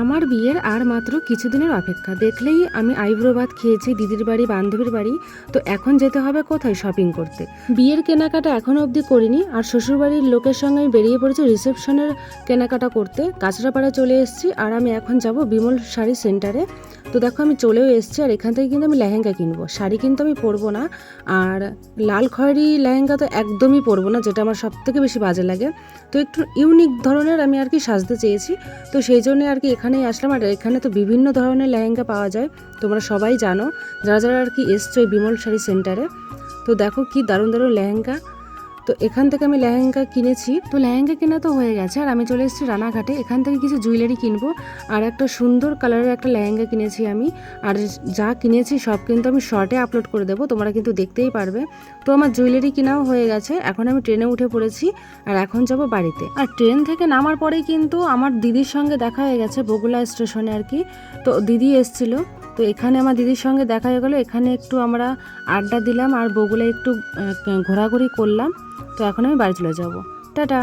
আমার বিয়ের আর মাত্র কিছুদিনের অপেক্ষা। দেখলেই আমি আইব্রো ভাত খেয়েছি দিদির বাড়ি, বান্ধবীর বাড়ি। তো এখন যেতে হবে কোথায় শপিং করতে? বিয়ের কেনাকাটা এখনও অবধি করিনি আর শ্বশুরবাড়ির লোকের সঙ্গে আমি বেরিয়ে পড়েছি রিসেপশনের কেনাকাটা করতে। কাঁচরাপাড়া চলে এসেছি আর আমি এখন যাব বিমল শাড়ি সেন্টারে তো দেখো আমি চলেও এসেছি আর এখান থেকে কিন্তু আমি লেহেঙ্গা কিনবো। শাড়ি কিন্তু আমি পরবো না আর লাল খয়েরি লেহেঙ্গা তো একদমই পরবো না, যেটা আমার সব থেকে বেশি বাজে লাগে। তো একটু ইউনিক ধরনের আমি আর কি সাজতে চেয়েছি। তো সেই জন্য আর কি এখানেই আসলাম আর এখানে তো বিভিন্ন ধরনের লেহেঙ্গা পাওয়া যায়। তোমরা সবাই জানো। যারা যারা আর কি এসছো এই বিমল শাড়ি সেন্টারে তো দেখো কি দারুণ দারুণ লেহেঙ্গা। তো এখান থেকে আমি লেহেঙ্গা কিনেছি। তো লেহেঙ্গা কেনা তো হয়ে গেছে, আর আমি চলে এসেছি রানাঘাটে। এখান থেকে কিছু জুয়েলারি কিনবো, আর একটা সুন্দর কালারের একটা লেহেঙ্গা কিনেছি আমি। আর যা কিনেছি সব কিন্তু আমি শর্টে আপলোড করে দেবো, তোমরা কিন্তু দেখতেই পারবে। তো আমার জুয়েলারি কেনাও হয়ে গেছে, এখন আমি ট্রেনে উঠে পড়েছি, আর এখন যাব বাড়িতে। আর ট্রেন থেকে নামার পরেই কিন্তু আমার দিদির সঙ্গে দেখা হয়ে গেছে বগুলা স্টেশনে আর কি। তো দিদি এসছিল তো এখানে আমার দিদির সঙ্গে দেখা হয়ে গেলো। এখানে একটু আমরা আড্ডা দিলাম আর বগুলা একটু ঘোরাঘুরি করলাম। তো এখন আমি বাড়ি চলে যাব। টাটা।